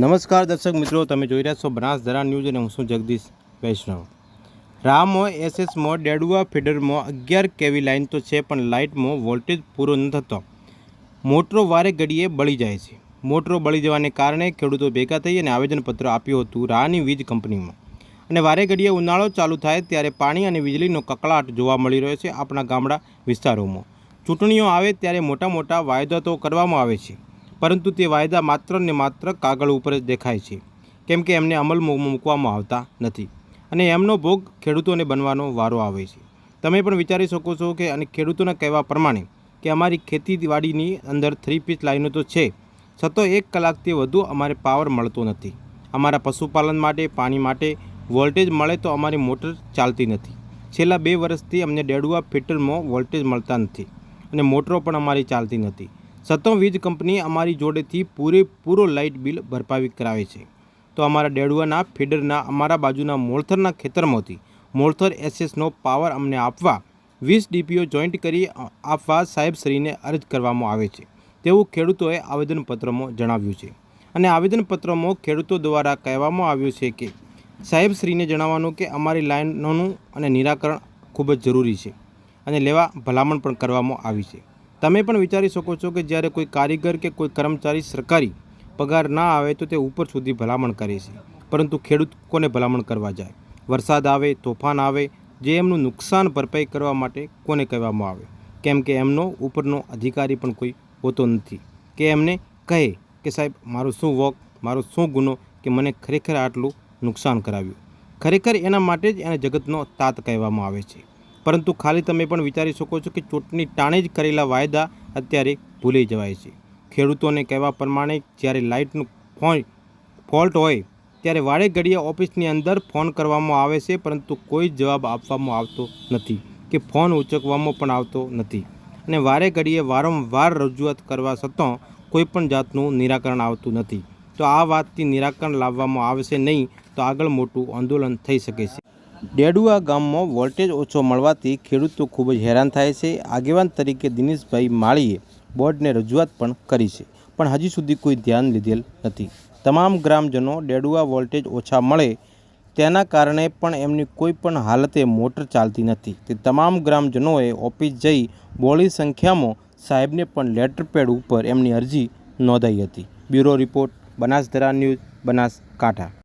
નમસ્કાર દર્શક મિત્રો, તમે જોઈ રહ્યા છો બનાસધરા ન્યૂઝ અને હું છું જગદીશ વૈષ્ણવ. રામો એસએસમાં ડેડુઆ ફીડરમાં અગિયાર કેવી લાઇન તો છે, પણ લાઇટમાં વોલ્ટેજ પૂરો ન થતો. મોટરો વારે ઘડીએ બળી જાય છે. મોટરો બળી જવાને કારણે ખેડૂતો ભેગા થઈ અને આવેદનપત્ર આપ્યું હતું રાની વીજ કંપનીમાં. અને વારે ઘડીએ ઉનાળો ચાલુ થાય ત્યારે પાણી અને વીજળીનો કકળાટ જોવા મળી રહ્યો છે આપણા ગામડા વિસ્તારોમાં. ચૂંટણીઓ આવે ત્યારે મોટા મોટા વાયદા તો કરવામાં આવે છે. પરંતુ તે વાયદા માત્ર ને માત્ર કાગળ ઉપર જ દેખાય છે, કેમ કે એમને અમલમાં મૂકવામાં આવતા નથી. અને એમનો ભોગ ખેડૂતોને બનવાનો વારો આવે છે. તમે પણ વિચારી શકો છો કે, અને ખેડૂતોના કહેવા પ્રમાણે, કે અમારી ખેતીવાડીની અંદર થ્રી પીસ લાઈનો તો છે, છતાં એક કલાકથી વધુ અમારે પાવર મળતો નથી. અમારા પશુપાલન માટે, પાણી માટે વોલ્ટેજ મળે તો અમારી મોટર ચાલતી નથી. છેલ્લા બે વર્ષથી અમને ડેડુઆ ફિટરમાં વોલ્ટેજ મળતા નથી, અને મોટરો પણ અમારી ચાલતી નથી. સત્તમ વીજ કંપની અમારી જોડેથી પૂરેપૂરો લાઇટ બિલ ભરપાવી કરાવે છે. તો અમારા ડેડુઆના ફીડરના, અમારા બાજુના મોળથરના ખેતરમાંથી મોળથર એસએસનો પાવર અમને આપવા વીસ ડીપીઓ જોઈન્ટ કરી આપવા સાહેબશ્રીને અરજ કરવામાં આવે છે. તેવું ખેડૂતોએ આવેદનપત્રમાં જણાવ્યું છે. અને આવેદનપત્રમાં ખેડૂતો દ્વારા કહેવામાં આવ્યું છે કે સાહેબશ્રીને જણાવવાનું કે અમારી લાઇનોનું અને નિરાકરણ ખૂબ જ જરૂરી છે અને લેવા ભલામણ પણ કરવામાં આવી છે. તમે પણ વિચારી શકો છો કે જ્યારે કોઈ કારીગર કે કોઈ કર્મચારી સરકારી પગાર ના આવે તો તે ઉપર સુધી ભલામણ કરે છે. પરંતુ ખેડૂત કોને ભલામણ કરવા જાય? વરસાદ આવે, તોફાન આવે, જે એમનું નુકસાન ભરપાઈ કરવા માટે કોને કહેવામાં આવે? કેમ કે એમનો ઉપરનો અધિકારી પણ કોઈ હોતો નથી. કે એમને કહે કે સાહેબ, મારું શું વોક, મારો શું ગુનો કે મને ખરેખર આટલું નુકસાન કરાવ્યું? ખરેખર એના માટે જ એને જગતનો તાત કહેવામાં આવે છે. પરંતુ ખાલી તમે પણ વિચારી શકો છો કે ચૂંટણી ટાણે જ કરેલા વાયદા અત્યારે ભૂલી જવાય છે. ખેડૂતોને કહેવા પ્રમાણે, જ્યારે લાઇટનું ફોન ફોલ્ટ હોય, ત્યારે વારે ઘડીએ ઓફિસની અંદર ફોન કરવામાં આવે છે, પરંતુ કોઈ જવાબ આપવામાં આવતો નથી કે ફોન ઉચકવામાં પણ આવતો નથી. અને વારે ઘડીએ વારંવાર રજૂઆત કરવા છતાં કોઈ પણ જાતનું નિરાકરણ આવતું નથી. તો આ વાતથી નિરાકરણ લાવવામાં આવશે નહીં, તો આગળ મોટું આંદોલન થઈ શકે છે. ડેડુઆ ગામમાં વોલ્ટેજ ઓછો મળવાથી ખેડૂતો ખૂબ જ હેરાન થાય છે. આગેવાન તરીકે દિનેશભાઈ માળીએ બોર્ડને રજૂઆત પણ કરી છે, પણ હજી સુધી કોઈ ધ્યાન લીધેલ નથી. તમામ ગ્રામજનો ડેડુઆ વોલ્ટેજ ઓછા મળે તેના કારણે પણ એમની કોઈ પણ હાલતે મોટર ચાલતી નથી. તે તમામ ગ્રામજનોએ ઓફિસ જઈ બોળી સંખ્યામાં સાહેબને પણ લેટર પેડ ઉપર એમની અરજી નોંધાઈ હતી. Bureau report, Banasdhara news, Banaskantha.